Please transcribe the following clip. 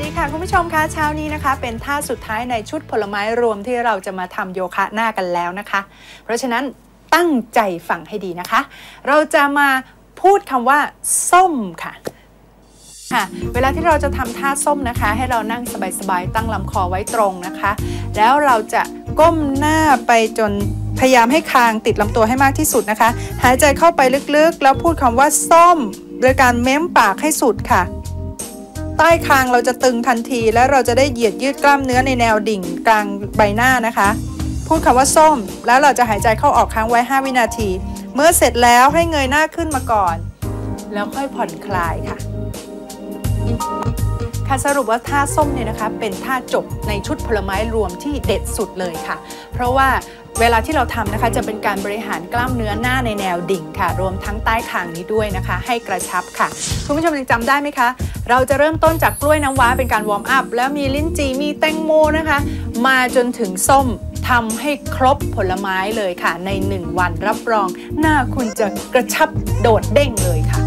ดีค่ะ คุณผู้ชมคะเช้านี้นะคะ เป็นท่าสุดท้ายในชุดผลไม้รวมที่เราจะมาทำโยคะหน้ากันแล้วนะคะ เพราะฉะนั้นตั้งใจฟังให้ดีนะคะ เราจะมาพูดคำว่า ส้มค่ะค่ะเวลาที่เราจะทำท่าส้มนะคะ ให้เรานั่งสบายๆตั้งลำคอไว้ตรงนะคะ แล้วเราจะก้มหน้าไปจนพยายามให้คางติดลำตัวให้มากที่สุดนะคะ หายใจเข้าไปลึกๆ แล้วพูดคำว่าส้ม โดยการเม้มปากให้สุดค่ะ ใต้คางเราจะตึงทันที และเราจะได้เหยียดยืดกล้ามเนื้อในแนวดิ่งกลางใบหน้านะคะ พูดคำว่าส้ม แล้วเราจะหายใจเข้าออกค้างไว้ 5 วินาที เมื่อเสร็จแล้วให้เงยหน้าขึ้นมาก่อน แล้วค่อยผ่อนคลายค่ะค่ะสรุปว่าท่าส้มเนี่ยนะคะเป็นท่าจบในชุดผลไม้รวมที่เด็ดสุดเลยค่ะ เพราะว่าเวลาที่เราทำนะคะจะเป็นการบริหารกล้ามเนื้อหน้าในแนวดิ่งค่ะ รวมทั้งใต้คางนี้ด้วยนะคะ ให้กระชับค่ะ คุณผู้ชมยังจำได้ไหมคะ เราจะเริ่มต้นจากกล้วยน้ำว้าเป็นการวอร์มอัพ แล้วมีลิ้นจี่มีแตงโมนะคะ มาจนถึงส้มทำให้ครบผลไม้เลยค่ะ ใน 1 วันรับรอง หน้าคุณจะกระชับโดดเด้งเลยค่ะ